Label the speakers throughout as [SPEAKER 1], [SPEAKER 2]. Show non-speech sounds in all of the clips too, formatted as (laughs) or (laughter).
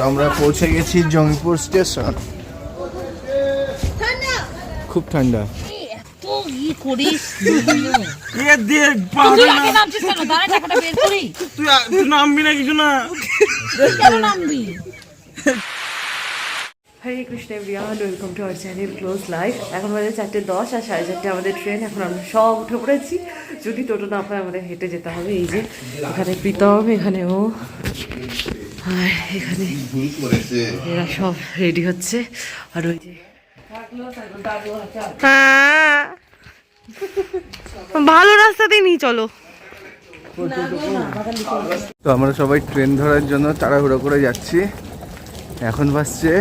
[SPEAKER 1] তো আমরা পৌঁছে গেছি জঙ্গিপুর স্টেশন। খুব ঠান্ডা।
[SPEAKER 2] Hare Krishna everyone welcome to our channel close life এখন বাজে চারটে দশ আর সাড়ে চারটে আমাদের ট্রেন এখন আমরা সব উঠে পড়েছি। যদি টোটো না পায় আমাদের হেঁটে যেতে হবে। এই যে এখানে প্রীতম এখানে ও। আর এখানে এরা সব রেডি হচ্ছে। আর ওই যে হ্যাঁ। ভালো চলো।
[SPEAKER 1] তো আমরা সবাই ট্রেন ধরার জন্য তাড়াহুড়ো করে যাচ্ছি। এখন বাজছে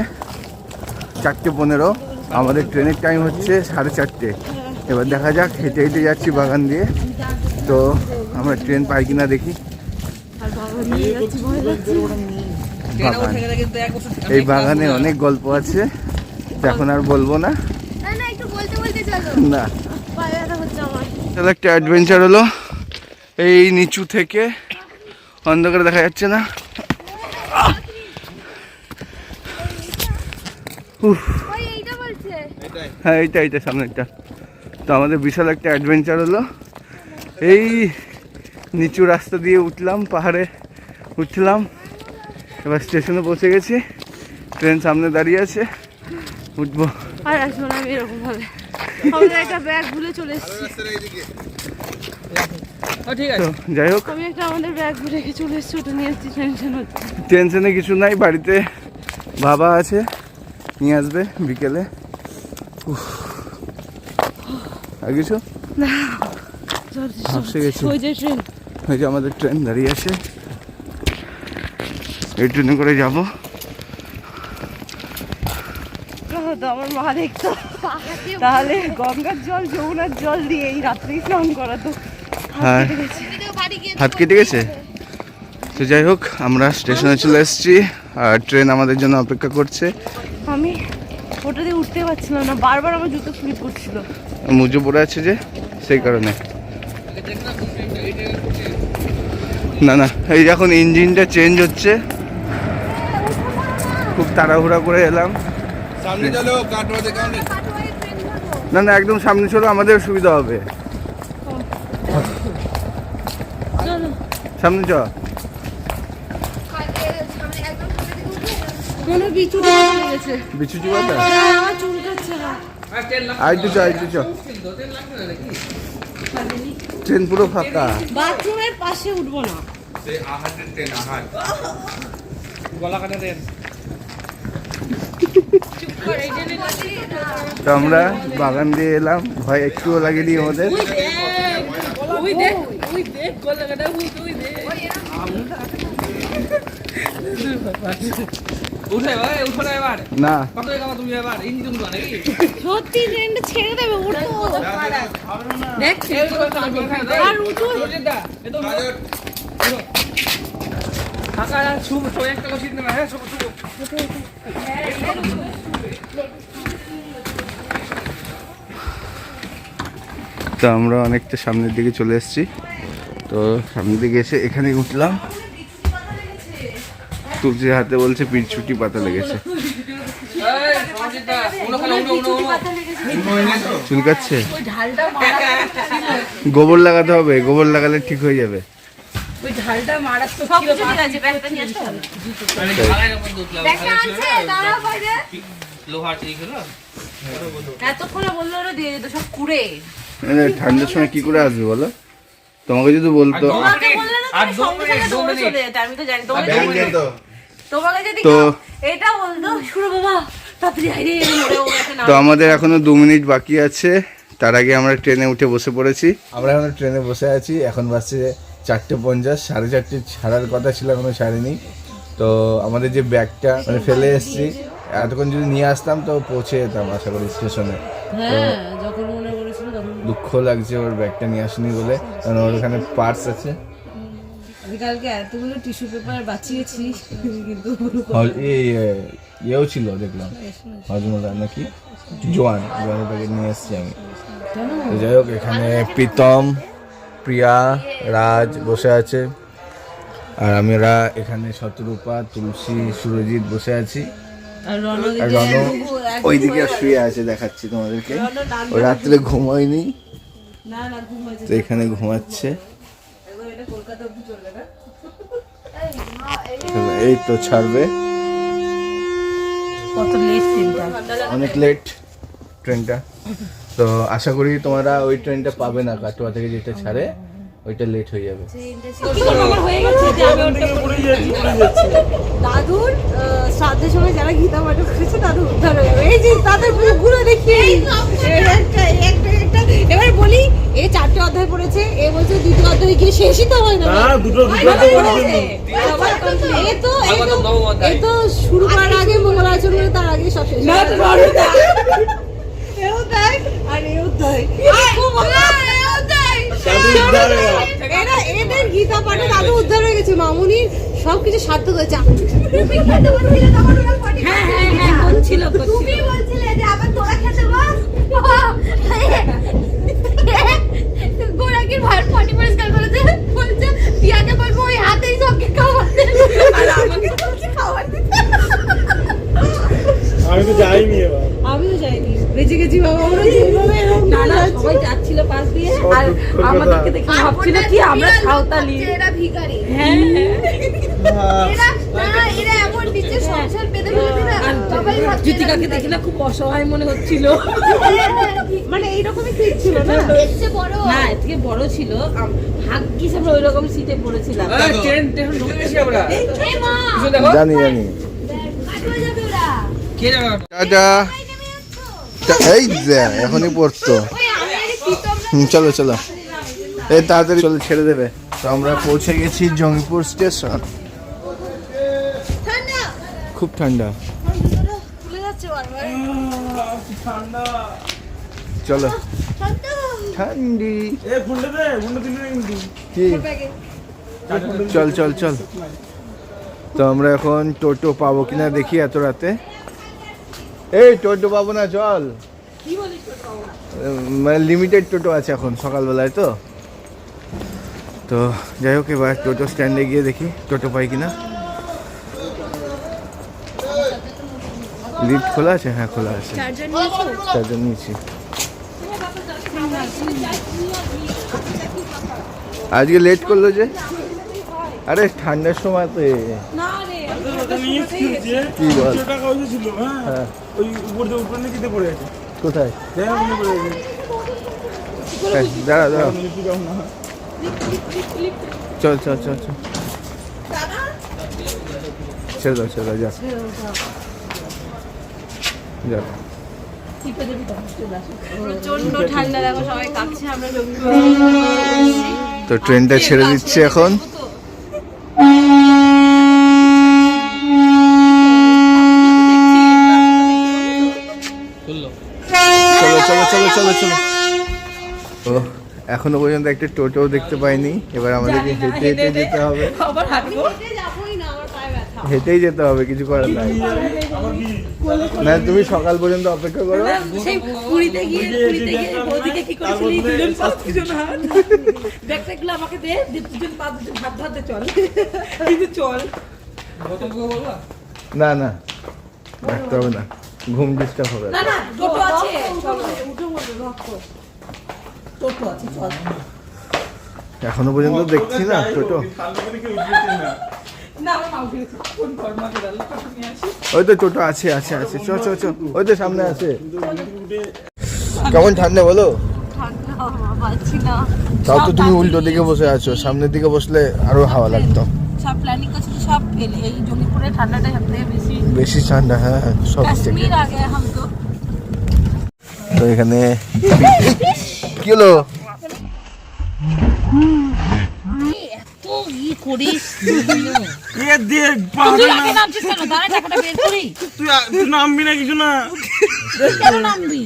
[SPEAKER 1] চারটে পনেরো। আমাদের ট্রেনের টাইম হচ্ছে সাড়ে চারটে। এবার দেখা যাক, হেঁটে হেঁটে যাচ্ছি বাগান দিয়ে। তো আমরা ট্রেন পাই কিনা দেখি। বাগান এই বাগানে অনেক গল্প আছে এখন আর বলব না।
[SPEAKER 3] না
[SPEAKER 1] তাহলে একটা অ্যাডভেঞ্চার হলো। এই নিচু থেকে অন্ধকারে দেখা যাচ্ছে না। হ্যাঁ এইটা এইটা সামনেরটা তো আমাদের বিশাল একটা অ্যাডভেঞ্চার হলো। এই নিচু রাস্তা দিয়ে উঠলাম পাহাড়ে। উঠলাম। এবার স্টেশনে পৌঁছে গেছি। ট্রেন সামনে দাঁড়িয়ে আছে। উঠবো।
[SPEAKER 2] আর আসব না আমি এরকম ভাবে। আমাদের একটা ব্যাগ ভুলে চলে এসেছি।
[SPEAKER 1] তো যাই হোক।
[SPEAKER 2] আমি একটা আমাদের ব্যাগ ভুলে রেখে চলে এসেছি ওটা নিয়ে এসেছি টেনশন হচ্ছে
[SPEAKER 1] টেনশনে কিছু নাই বাড়িতে বাবা আছে নিয়ে আসবে বিকেলে। আর কিছু?
[SPEAKER 2] চল, চল।
[SPEAKER 1] গেছি।
[SPEAKER 2] ওই যে ট্রেন
[SPEAKER 1] ওই যে আমাদের ট্রেন দাঁড়িয়ে আছে। এই ট্রেনে করে যাব।
[SPEAKER 2] আমার মা দেখতো। তাহলে গঙ্গার জল যমুনার জল দিয়ে এই রাত্রেই স্নান করাতো
[SPEAKER 1] হ্যাঁ। হাত কেটে গেছে তো যাই হোক আমরা স্টেশনে চলে এসেছি আর ট্রেন আমাদের জন্য অপেক্ষা করছে।
[SPEAKER 2] আমি ওটা দিয়ে উঠতে পারছিলাম না বারবার আমার জুতো স্লিপ করছিল।
[SPEAKER 1] মুজো পড়ে আছে যে সেই কারণে। না না এই যখন ইঞ্জিনটা চেঞ্জ হচ্ছে খুব তাড়াহুড়া করে এলাম। না না একদম সামনে চলো আমাদের সুবিধা হবে। সামনে চ
[SPEAKER 2] বিচু
[SPEAKER 1] চ আই তো চ ট্রেন পুরো ফাঁকা।
[SPEAKER 2] বাথরুমের পাশে উঠবো না।
[SPEAKER 4] গলা কাটা দেন।
[SPEAKER 1] তো আমরা বাগান দিয়ে এলাম। ভয় একটুও লাগেনি আমাদের।
[SPEAKER 2] ওই দেখ ওই দেখ গলা কাটা ভূত ওই দেখ
[SPEAKER 4] উঠে এবার উঠো। না
[SPEAKER 2] সত্যি ট্রেনটা ছেড়ে দেবে উঠো। দেখ
[SPEAKER 1] তো আমরা অনেকটা সামনের দিকে চলে এসেছি। তো সামনের দিকে এসে এখানে উঠলাম। তুলসির হাতে বলছে পিঠ ছুটি পাতা লেগেছে। চুলকাচ্ছে? গোবর লাগাতে হবে গোবর লাগালে ঠিক হয়ে যাবে।
[SPEAKER 2] সব কিছু ঠিক আছে ব্যাগটা নিয়ে আসতে হবে।
[SPEAKER 3] দেখা আছে। দাঁড়াও বাইরে।
[SPEAKER 4] লোহার ঠিক হলো
[SPEAKER 2] এতক্ষণে বলল ওরা দিয়ে যেত সব কুড়ে।
[SPEAKER 1] মানে ঠান্ডার সময় কি করে আসবে বলো? তোমাকে যদি বলতো।
[SPEAKER 2] তো
[SPEAKER 1] তো।
[SPEAKER 2] এটা বলতো শুরু বাবা
[SPEAKER 1] আমাদের এখনও দু মিনিট বাকি আছে। তার আগে আমরা ট্রেনে উঠে বসে পড়েছি। আমরা এখন ট্রেনে বসে আছি এখন বাসছে চারটে পঞ্চাশ সাড়ে চারটে ছাড়ার কথা ছিল এখনও ছাড়েনি। তো আমাদের যে ব্যাগটা মানে ফেলে এসেছি এতক্ষণ যদি নিয়ে আসতাম তো পৌঁছে যেতাম আশা করি স্টেশনে।
[SPEAKER 2] হ্যাঁ
[SPEAKER 1] দুঃখ লাগছে ওর ব্যাগটা নিয়ে আসেনি বলে কারণ ওর ওখানে পার্স আছে।
[SPEAKER 2] কালকে এতগুলো টিস্যু পেপার বাঁচিয়েছি কিন্তু
[SPEAKER 1] হল- এই এ, ইয়েও ছিল দেখলাম। হজমলা নাকি? জোয়ান জোয়ানের প্যাকেট নিয়ে এসেছি আমি। যাই হোক এখানে প্রীতম প্রিয়া রাজ বসে আছে। আর আমরা এখানে শতরূপা তুলসী সুরজিৎ বসে আছি।
[SPEAKER 2] আর রণ
[SPEAKER 1] আর ওইদিকে শুয়ে আছে দেখাচ্ছি তোমাদেরকে। ও রাত্রে ঘুমোয়নি। তো এখানে ঘুমাচ্ছে। এই তো ছাড়বে।
[SPEAKER 5] কত লেট ট্রেনটা
[SPEAKER 1] অনেক লেট ট্রেনটা তো আশা করি তোমরা ওই ট্রেনটা পাবে না কাটোয়া থেকে যেটা ছাড়ে ওইটা লেট হয়ে যাবে।
[SPEAKER 5] হয়ে
[SPEAKER 2] দাদুর শ্রাদ্ধের সময় যারা গীতা পাঠ করেছে দাদু উদ্ধার হয়ে যাবে। এই যে তাদের মুখগুলো দেখি এবার বলি এ চারটে অধ্যায় পড়েছে এ বলছে দ্বিতীয় অধ্যায় গিয়ে শেষই তো হয় না। দুটো এ তো এ তো এ তো শুরু করার আগে মঙ্গলাচরণ তার আগে সব শেষ না এও তাই আর এও তাই খুব এরা এদের গীতা পাঠে দাদু উদ্ধার হয়ে গেছে মামুনির সবকিছু সার্থক হয়েছে।
[SPEAKER 5] হ্যাঁ হ্যাঁ হ্যাঁ করছিল
[SPEAKER 3] তুমি বলছিলে। যে আবার তোরা খেতে বস গোড়াকির ভাই পটি পরিষ্কার করেছে। বলছে টিয়াকে বলব ওই হাতেই সবকে আর আমাকে বলছে দিতে
[SPEAKER 4] আমি তো যাইনি এবার।
[SPEAKER 2] আমিও যাইনি। বেঁচে গেছি বাবা আমরা যেভাবে
[SPEAKER 5] না না সবাই যাচ্ছিল পাশ দিয়ে। আর আমাদেরকে দেখে ভাবছিল কি আমরা সাঁওতালি
[SPEAKER 3] এরা ভিখারি।
[SPEAKER 5] হ্যাঁ।
[SPEAKER 3] এরা না এরা এমন নিচে সংসার পেতে ফেলেছে না সবাই ভাবছে
[SPEAKER 5] জ্যোতিকাকে দেখে না খুব অসহায় মনে হচ্ছিল।
[SPEAKER 2] মানে এইরকমই ঠিক ছিল না?
[SPEAKER 3] দেখছে বড়।
[SPEAKER 5] না এর বড় ছিল। আম- ভাগ্যিস আমরা ওই সিটে পড়েছিলাম।
[SPEAKER 4] ট্রেন ঢুকে গেছি আমরা।
[SPEAKER 1] জানি জানি
[SPEAKER 3] কাটুয়া যাবে ওরা
[SPEAKER 4] কে যাবে
[SPEAKER 1] টাটা টা- এই যে, এখনই পড়তো। চলো চলো। এই তাড়াতাড়ি চলো ছেড়ে দেবে। তো আমরা পৌঁছে গেছি জঙ্গিপুর স্টেশন। খুব ঠান্ডা।
[SPEAKER 3] খুলে যাচ্ছে বারবার।
[SPEAKER 4] ঠান্ডা।
[SPEAKER 1] চলো
[SPEAKER 3] ঠান্ডি
[SPEAKER 1] চল চল চল। তো আমরা এখন টোটো পাবো কিনা দেখি এত রাতে। এই টোটো পাবো না চল। মানে লিমিটেড টোটো আছে এখন সকালবেলায় তো। তো যাই হোক এবার টোটো স্ট্যান্ডে গিয়ে দেখি টোটো পাই কিনা। লিফট খোলা আছে? হ্যাঁ খোলা আছে। চার্জার নিয়েছি? আজকে লেট করল যে? আরে ঠান্ডার সময় তো। কি বল?
[SPEAKER 4] টাকা ওই ছিল হ্যাঁ?
[SPEAKER 1] হ্যাঁ।
[SPEAKER 4] ওই উপর দিয়ে উপর নিচে পড়ে আছে।
[SPEAKER 1] কোথায়?
[SPEAKER 4] দেখ মনে পড়ে আছে।
[SPEAKER 1] দাঁড়া দাঁড়া।
[SPEAKER 4] লিচু
[SPEAKER 1] চল চল চল চল। দাও ছেড়ে যা। যা।
[SPEAKER 2] প্রচণ্ড ঠান্ডা দেখো সবাই কাঁপছে আমরা
[SPEAKER 1] তো ট্রেনটা ছেড়ে দিচ্ছে এখন। চলো। এখনও পর্যন্ত একটা টোটো দেখতে পাইনি। এবার আমাদেরকে হেঁটে হেঁটে যেতে হবে।
[SPEAKER 5] আবার হাঁটবো।
[SPEAKER 2] যাবোই না আমার পায়ে ব্যথা।
[SPEAKER 1] হেঁটেই যেতে হবে কিছু করার নাই। না তুমি সকাল পর্যন্ত অপেক্ষা করো।
[SPEAKER 5] আমাকে দে দুজন পাঁচ দুজন হাত ধরতে চল। (laughs) কিন্তু চল।
[SPEAKER 1] না না রাখতে হবে না। ঘুম ডিস্টার্ব হবে
[SPEAKER 5] না না টোটো আছে চলো। টোটো আছে চল।
[SPEAKER 1] এখনও পর্যন্ত দেখছি না টোটো। ওই তো টোটো আছে আছে আছে। চ চ চ ওই তো সামনে আছে। কেমন ঠান্ডা বলো?
[SPEAKER 2] ঠান্ডা পাচ্ছি না।
[SPEAKER 1] তাও তো তুমি উল্টো দিকে বসে আছো সামনের দিকে বসলে আরও হাওয়া লাগতো।
[SPEAKER 5] সব প্ল্যানিং করছি সব ফেল এই জঙ্গিপুরে ঠান্ডাটা সব থেকে বেশি।
[SPEAKER 1] বেশি ঠান্ডা হ্যাঁ সব থেকে।
[SPEAKER 5] কাশ্মীর আগে হাম তো।
[SPEAKER 1] তো এখানে কি হলো?
[SPEAKER 5] করিস তুই
[SPEAKER 4] নামবি না কিছু না।
[SPEAKER 5] নামবি?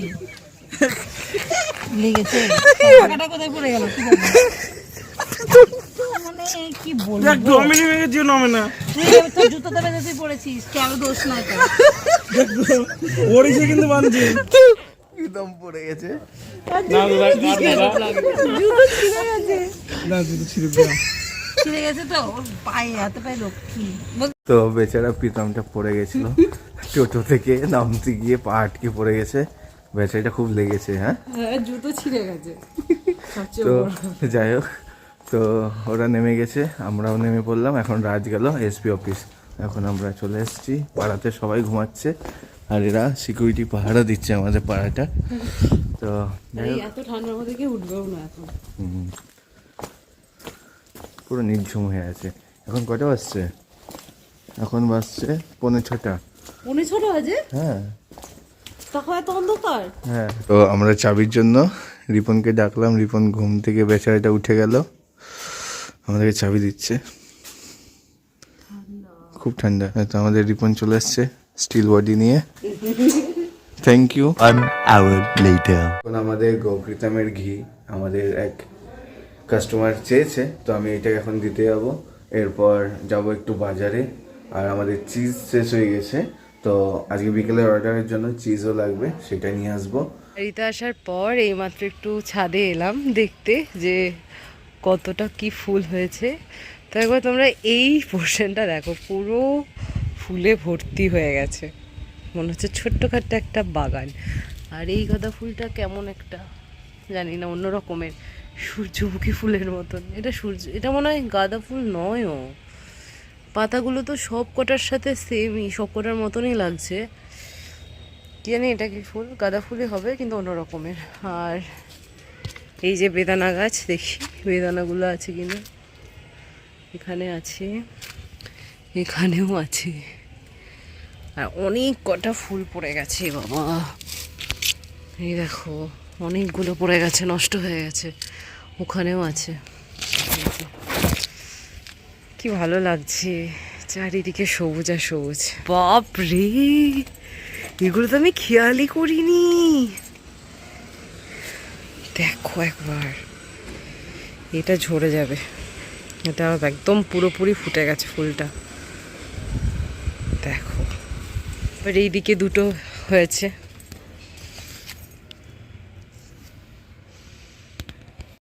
[SPEAKER 5] লেগেছে। টাকাটা কোথায় পড়ে গেল? কি জানি মানে কি বলব?
[SPEAKER 4] দেখ জমি নেমে গেছে নামে না।
[SPEAKER 5] তুই তোর জুতোতে বেঁধে তুই পড়েছিস কেন দোষ নাই তোর?
[SPEAKER 4] ওড়িছে কিন্তু বানছে।
[SPEAKER 1] একদম পড়ে গেছে।
[SPEAKER 4] না দাদা কার দাদা না জুতো ছিঁড়ে গেছে।
[SPEAKER 5] ছিঁড়ে গেছে। তো পায়ে হাতে পায়ে রক্ষী
[SPEAKER 1] তো বেচারা প্রীতমটা পড়ে গেছিল। টোটো থেকে নামতে গিয়ে পা আটকে পড়ে গেছে। বেচারিটা খুব লেগেছে হ্যাঁ?
[SPEAKER 2] জুতো ছিঁড়ে গেছে।
[SPEAKER 1] তো যাই হোক। তো ওরা নেমে গেছে আমরাও নেমে পড়লাম এখন রাত গেল এসপি অফিস। এখন আমরা চলে এসেছি পাড়াতে সবাই ঘুমাচ্ছে আর এরা সিকিউরিটি পাহারা দিচ্ছে আমাদের পাড়াটা। তো যাই
[SPEAKER 2] এত ঠান্ডার মধ্যে কি উঠবেও না এখন।
[SPEAKER 1] হুম। পুরো নির্ঝুম হয়ে আছে। এখন কটা বাজছে? এখন বাজছে পৌনে ছটা।
[SPEAKER 2] মনে ছোট আছে
[SPEAKER 1] হ্যাঁ।
[SPEAKER 2] তখন এত অন্ধকার?
[SPEAKER 1] হ্যাঁ। তো আমরা চাবির জন্য রিপনকে ডাকলাম রিপন ঘুম থেকে বেচারাটা উঠে গেল। আমাদেরকে চাবি দিচ্ছে। খুব ঠান্ডা। হ্যাঁ, তো আমাদের রিপন চলে আসছে স্টিল বডি নিয়ে। Thank you
[SPEAKER 6] One hour later.
[SPEAKER 1] এখন আমাদের গৌকৃতামের ঘি আমাদের এক কাস্টমার চেয়েছে তো আমি এটাকে এখন দিতে যাব। এরপর যাব একটু বাজারে। আর আমাদের চিজ শেষ হয়ে গেছে তো আজকে বিকেলের অর্ডারের জন্য চিজও লাগবে সেটা নিয়ে আসব।
[SPEAKER 2] বাড়িতে আসার পর এইমাত্র একটু ছাদে এলাম দেখতে যে কতটা কি ফুল হয়েছে। তো একবার তোমরা এই পোর্শনটা দেখো, পুরো ফুলে ভর্তি হয়ে গেছে। মনে হচ্ছে ছোট্টখাট্ট একটা বাগান। আর এই গাঁদা ফুলটা কেমন একটা, জানি না অন্য রকমের সূর্যমুখী ফুলের মতন। এটা সূর্য, এটা মনে হয় গাঁদা ফুল নয়ও। পাতাগুলো তো সব কটার সাথে সেমই সব কটার মতনই লাগছে। কি জানি এটা কি ফুল? গাঁদা ফুলই হবে, কিন্তু অন্য রকমের আর এই যে বেদানা গাছ, দেখি বেদানাগুলো আছে কিনা। এখানে আছে, এখানেও আছে। আর অনেক কটা ফুল পড়ে গেছে বাবা। এই দেখো, অনেকগুলো পড়ে গেছে, নষ্ট হয়ে গেছে। ওখানেও আছে। কি ভালো লাগছে, চারিদিকে সবুজ আর সবুজ। বাপ রে এগুলো তো আমি খেয়ালই করিনি। দেখো একবার। এটা ঝরে যাবে। এটা একদম পুরোপুরি ফুটে গেছে ফুলটা। দেখো। এবার এইদিকে দুটো হয়েছে।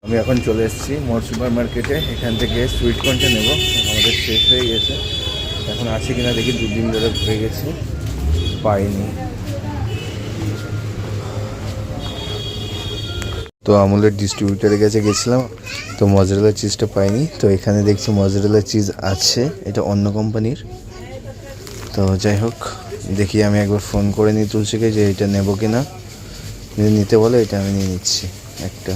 [SPEAKER 1] আমি এখন চলে এসেছি মোর সুপার মার্কেটে এখান থেকে সুইট কর্নটা নেব। আমাদের শেষ হয়ে গেছে। এখন আছে কিনা দেখি দুদিন ধরে ঘুরে গেছি। পাইনি। তো আমুলের ডিস্ট্রিবিউটারের কাছে গেছিলাম, তো মজারেলা চিজটা পাইনি। তো এখানে দেখছি মজারেলা চিজ আছে, এটা অন্য কোম্পানির তো যাই হোক, দেখি আমি একবার ফোন করে নিই তুলসীকে যে এটা নেব কিনা। যদি নিতে বলে, এটা আমি নিয়ে নিচ্ছি, একটা।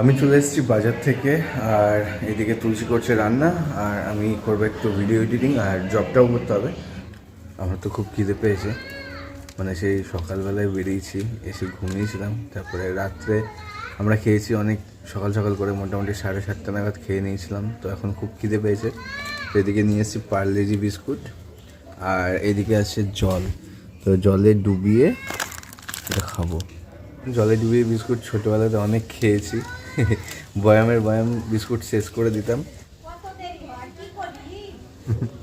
[SPEAKER 1] আমি চলে এসেছি বাজার থেকে, আর এদিকে তুলসী করছে রান্না, আর আমি করব একটু ভিডিও এডিটিং আর জবটাও করতে হবে। আমার তো খুব খিদে পেয়েছে। মানে সেই সকালবেলায় বেরিয়েছি এসে ঘুমিয়েছিলাম। তারপরে রাত্রে আমরা খেয়েছি অনেক সকাল সকাল করে মোটামুটি সাড়ে সাতটা নাগাদ খেয়ে নিয়েছিলাম। তো এখন খুব খিদে পেয়েছে। তো এদিকে নিয়ে এসেছি পার্লেজি বিস্কুট আর এদিকে আছে জল। তো জলে ডুবিয়ে এটা খাব। জলে ডুবিয়ে বিস্কুট ছোটোবেলাতে অনেক খেয়েছি। বয়ামের বয়াম বিস্কুট শেষ করে দিতাম। (laughs)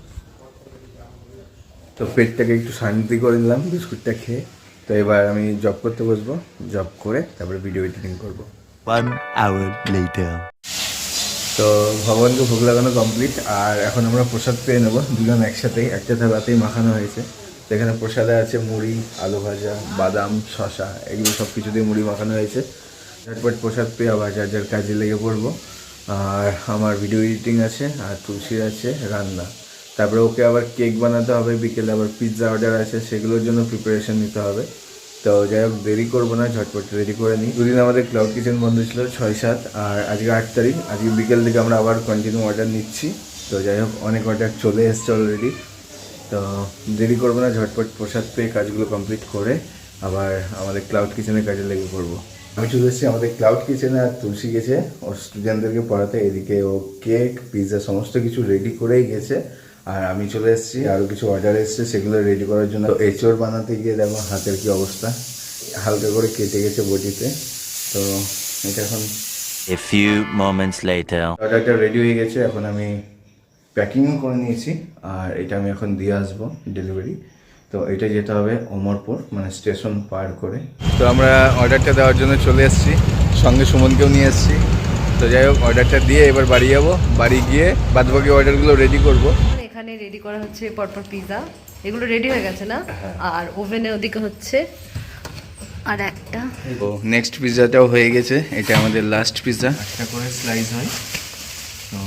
[SPEAKER 1] তো পেটটাকে একটু শান্তি করে নিলাম বিস্কুটটা খেয়ে। তো এবার আমি জব করতে বসবো জব করে তারপরে ভিডিও এডিটিং করব। তো ভগবানকে ভোগ লাগানো কমপ্লিট আর এখন আমরা প্রসাদ পেয়ে নেব। দুজন একসাথেই একটা থালাতেই মাখানো হয়েছে। তো এখানে প্রসাদে আছে মুড়ি আলু ভাজা বাদাম শশা এগুলো সব কিছু দিয়ে মুড়ি মাখানো হয়েছে। ঝটপট প্রসাদ পেয়ে আবার যার যার কাজে লেগে পড়ব। আর আমার ভিডিও এডিটিং আছে আর তুলসীর আছে রান্না। তারপরে ওকে আবার কেক বানাতে হবে, বিকেলে আবার পিৎজা অর্ডার আছে, সেগুলোর জন্য প্রিপারেশন নিতে হবে। তো যাই হোক, দেরি করব না, ঝটপট রেডি করে নিই। দুদিন আমাদের ক্লাউড কিচেন বন্ধ ছিল ছয় সাত আর আজকে আট তারিখ। আজকে বিকেল থেকে আমরা আবার কন্টিনিউ অর্ডার নিচ্ছি। তো যাই হোক, অনেক অর্ডার চলে এসছে অলরেডি তো দেরি করব না, ঝটপট প্রসাদ পেয়ে কাজগুলো কমপ্লিট করে আবার আমাদের ক্লাউড কিচেনের কাজে লেগে পড়ব। আমি চলে এসেছি আমাদের ক্লাউড কিচেনে আর তুলসী গেছে। ওর স্টুডেন্টদেরকে পড়াতে, এদিকে ও কেক পিৎজা সমস্ত কিছু রেডি করেই গেছে। আর আমি চলে এসেছি আরও কিছু অর্ডার এসেছে সেগুলো রেডি করার জন্য। এঁচড় বানাতে গিয়ে দেখো হাতের কি অবস্থা। হালকা করে কেটে গেছে বটিতে। তো এটা এখন
[SPEAKER 6] A few moments later.
[SPEAKER 1] অর্ডারটা রেডি হয়ে গেছে এখন আমি প্যাকিংও করে নিয়েছি। আর এটা আমি এখন দিয়ে আসব ডেলিভারি তো এটা যেতে হবে অমরপুর মানে স্টেশন পার করে। তো আমরা অর্ডারটা দেওয়ার জন্য চলে এসেছি। সঙ্গে সুমনকেও নিয়ে এসেছি। তো যাই হোক অর্ডারটা দিয়ে এবার বাড়ি যাব। বাড়ি গিয়ে বাদবাকি অর্ডারগুলো রেডি করব।
[SPEAKER 2] রেডি করা হচ্ছে পরপর পিজা এগুলো রেডি হয়ে গেছে না? আর ওভেনে ওদিকে হচ্ছে আর একটা।
[SPEAKER 1] গো নেক্সট পিজাটাও হয়ে গেছে। এটা আমাদের লাস্ট পিজা একটা করে স্লাইস হয়। তো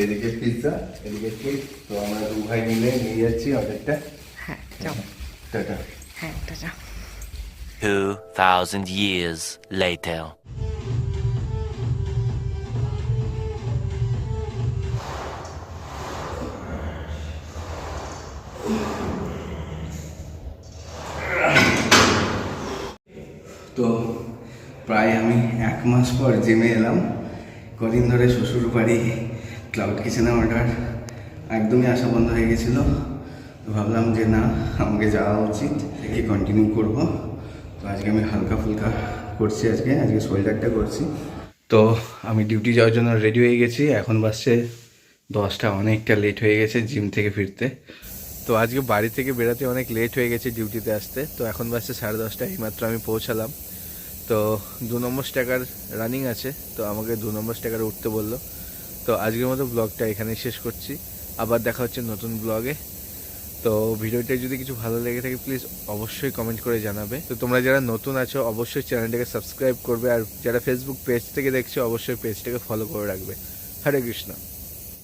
[SPEAKER 1] এদিকে পিৎজা এদিকে কেক তো আমরা দু ভাই মিলে নিয়ে যাচ্ছি অর্ডারটা
[SPEAKER 2] হ্যাঁ যাও।
[SPEAKER 1] টাটা।
[SPEAKER 2] হ্যাঁ যাও।
[SPEAKER 6] 2,000 years later.
[SPEAKER 1] তো প্রায় আমি এক মাস পর জিমে এলাম। কদিন ধরে শ্বশুর বাড়ি ক্লাউড কিচেনে অর্ডার একদমই আসা বন্ধ হয়ে গেছিল। তো ভাবলাম যে না, আমাকে যাওয়া উচিত কি কন্টিনিউ করব। তো আজকে আমি হালকা ফুলকা করছি আজকে আজকে সোয়েটারটা করছি। তো আমি ডিউটি যাওয়ার জন্য রেডি হয়ে গেছি, এখন বাসছে দশটা, অনেকটা লেট হয়ে গেছে জিম থেকে ফিরতে। তো আজকে বাড়ি থেকে বেরোতে অনেক লেট হয়ে গেছে ডিউটিতে আসতে। তো এখন বাসছে সাড়ে দশটা এইমাত্র আমি পৌঁছালাম। তো দু নম্বর স্ট্যাকার রানিং আছে, তো আমাকে দু নম্বর স্ট্যাকারে উঠতে বলল। তো আজকের মতো ব্লগটা এখানেই শেষ করছি। আবার দেখা হচ্ছে নতুন ব্লগে। তো ভিডিওটা যদি কিছু ভালো লেগে থাকে প্লিজ অবশ্যই কমেন্ট করে জানাবে। তো তোমরা যারা নতুন আছো, অবশ্যই চ্যানেলটাকে সাবস্ক্রাইব করবে। আর যারা ফেসবুক পেজ থেকে দেখছ, অবশ্যই পেজটাকে ফলো করে রাখবে। হরে কৃষ্ণ।